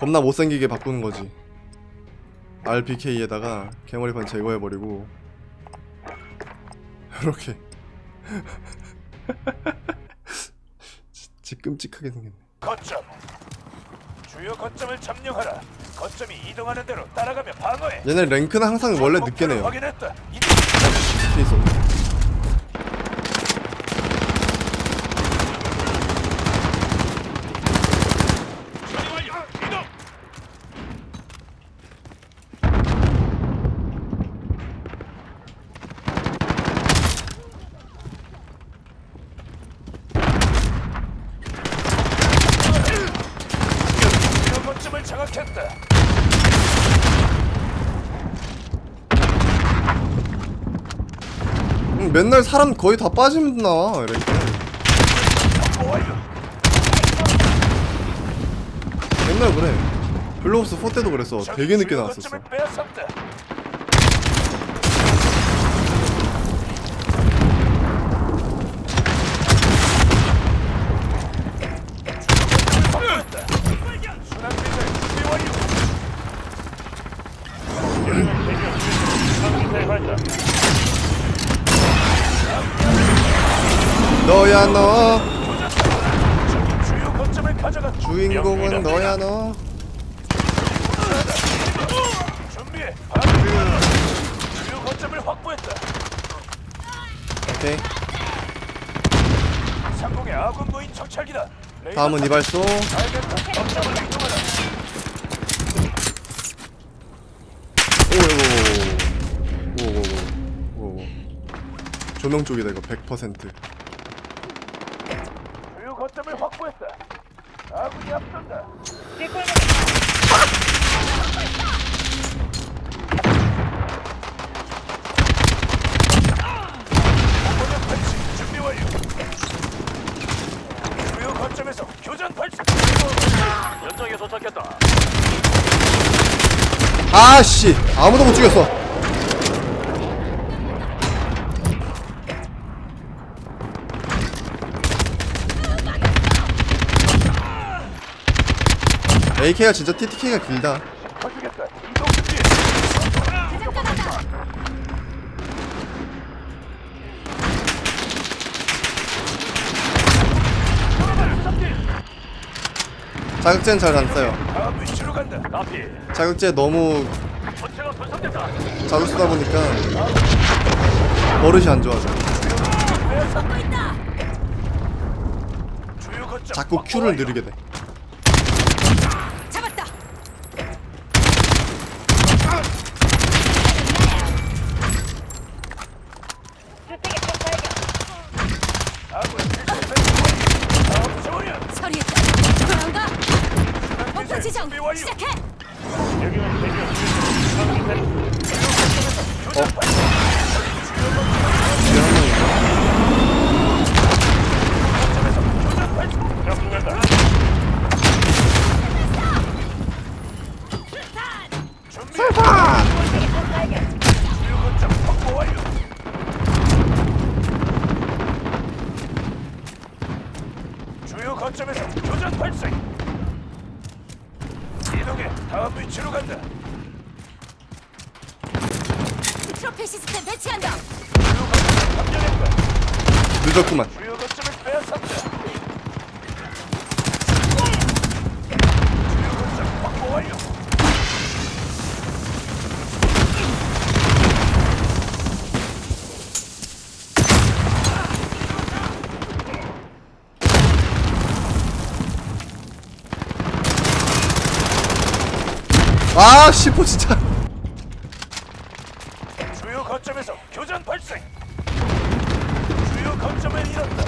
겁나 못생기게 바꾸는 거지. RPK에다가 개머리판 제거해버리고 이렇게 진짜 끔찍하게 생겼네. 거점. 주요 거점을 점령하라. 거점이 이동하는 대로 따라가며 방어해. 얘네 랭크는 항상 원래 늦게 내요. 이제 밑에 있어. 처리 완료. 이동. 주요 거점을 장악했다. 응, 맨날 사람 거의 다. 확보 완료. 맨날 그래. 블록스 4 때도 그랬어. 되게 늦게 나왔었어. 거점을 빼앗았다. 너야 너. 주요 거점을 가져가 주인공은 너야 너. 준비해 바로 주요 거점을 확보했다 오케이. 상공의 아군 무인 정찰기다 레이더 다음은 이발소. 알겠다 거점을 이동하라 오오오오오오오. 조명 쪽이다 이거 100%. 주요 거점을 확보했다 아씨 아무도 못 죽였어. AK가 진짜 TTK가 길다. 자극제는 잘 안 써요. 다음 위치로 간다 나피 자극제 너무 전체가 분석됐다 자주 쓰다 보니까 버릇이 안 좋아져. 주요 거점 자꾸 Q를. 누르게 돼. 잡았다. 아군 실패 다음 소련 처리했다. 돌아온다. 목표 지정 준비 완료. 시작해. 여기는 대기업 어? 한 확보 완료 주요 거점에서 교전 발생 이동해 다음 위치로 간다 트로피 시스템 배치한다. 늦었구만. 주요 거점을 빼앗았다 주요 거점 확보 완료 아 씨포 진짜. 주요 거점에서 교전 발생 주요 거점을 잃었다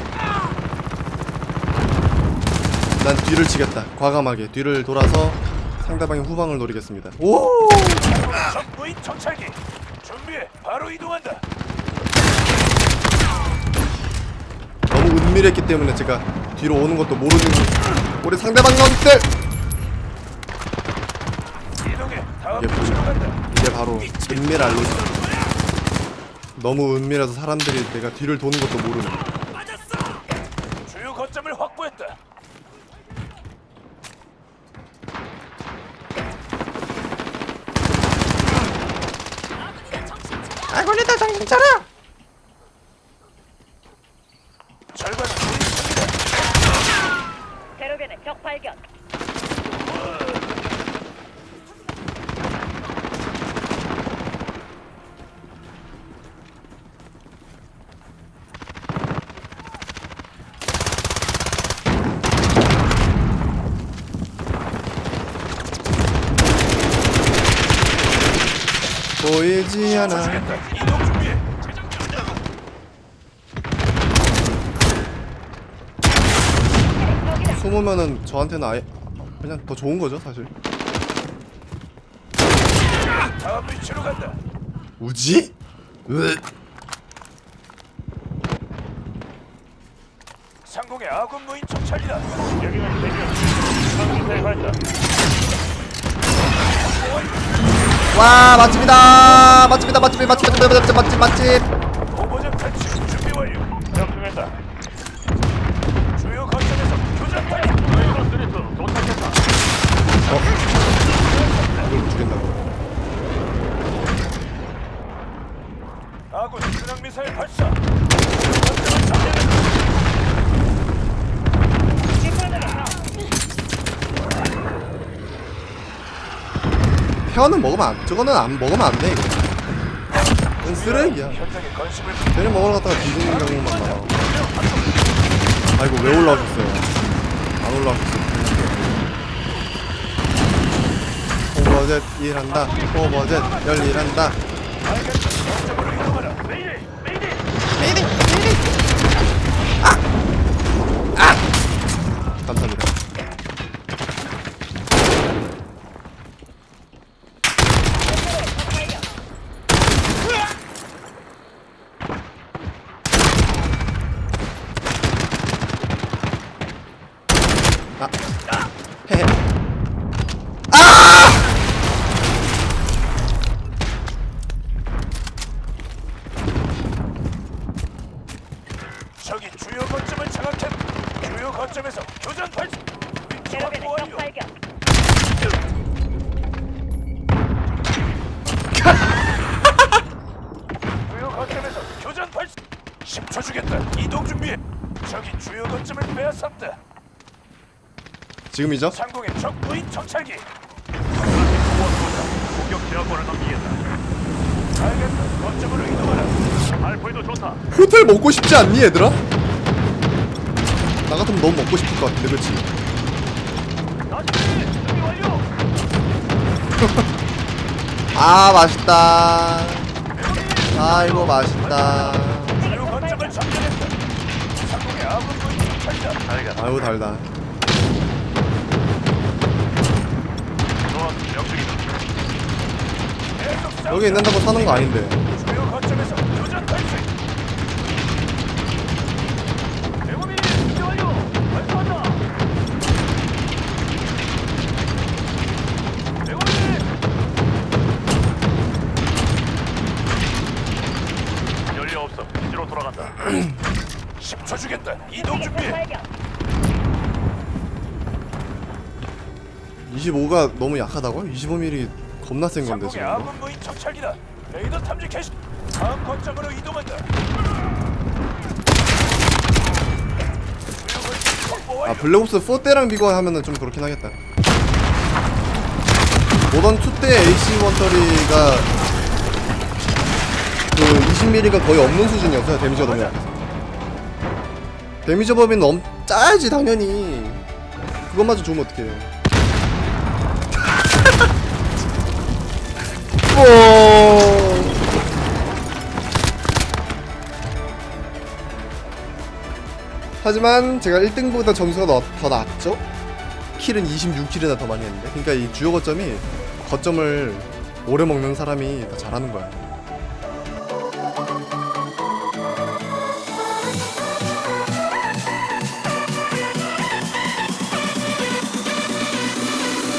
난 뒤를 치겠다. 과감하게 뒤를 돌아서 상대방의 후방을 노리겠습니다. 오! 적무인 정찰기 준비해 바로 이동한다 너무 은밀했기 때문에 제가 뒤로 오는 것도 모르는 우리 상대방 놈들 바로 은밀 알로지 너무 은밀해서 사람들이 내가 뒤를 도는 것도 모르네 맞았어! 주요 거점을 확보했다. 아군이다 정신 차려! 절반은 우리 발견. 보이지 않아. 숨으면은 저한테는 아예 그냥 더 좋은 거죠 사실 다음. 우지? 으 상공의 아군 무인 정찰이다. 여기는 대기업. 상공의 발사. 와 맛집이다. 맛집이다 맛집이 맛집 맛집 맛집 맛집 맛집 보보전 탈취 준비 완료. 명중했다. 주요 거점에서 교전 탈취. 웨이런드에서 도착했다. 이걸 죽인다고 아군 순항 미사일 발사. 거점을 점령했다. 혀는 먹으면 안 저거는 안 먹으면 안돼 이거. 이건 쓰레기야. 쟤네 먹으러 갔다가 뒤지는 경우만 많아. 아이고 왜 올라오셨어요? 안 올라오셨어요. 오버젯 일한다. 오버젯 열일한다. 거점으로 이동하라. 메이데이, 메이데이. 감사합니다 주요 거점을 장악했다. 주요 거점에서 교전 발사. 확보 적 완료. 발견. 주요 거점에서 교전 발사. 10초 주겠다. 이동 준비해. 적이 주요 거점을 빼앗았다. 지금이죠? 상공의 적 무인 정찰기. 공격 제어권을 넘기겠다. 알겠다. 거점으로 이동하라. 알포에도 좋다. 호텔 먹고 싶지 않니 얘들아? 나 같으면 너무 먹고 싶을 것 같은데 완료. 아 맛있다 맛있다 무인 정찰기다. 알겠다. 아이고 달다. 여기 있는다고 사는 거 아닌데 10초 주겠다. 이동. 발견. 25가 너무 약하다고? 25mm 겁나 센 건데 상공의 지금 아군 무인 정찰기다. 레이더 탐지 캐시. 다음 거점으로 이동한다. 확보 아 완료. 블랙옵스 4 때랑 비교하면은 좀 그렇긴 하겠다 모던 2때 AC 원터리가 그 20mm가 거의 없는 수준이었어요 데미지가 너무 약해서 데미지 범위는 엄 짜야지 당연히 그것마저 좋으면 어떡해요 오. 하지만 제가 1등보다 점수가 더, 더 낮죠? 킬은 26킬이나 더 많이 했는데 그러니까 이 주요 거점이 거점을 오래 먹는 사람이 더 잘하는 거야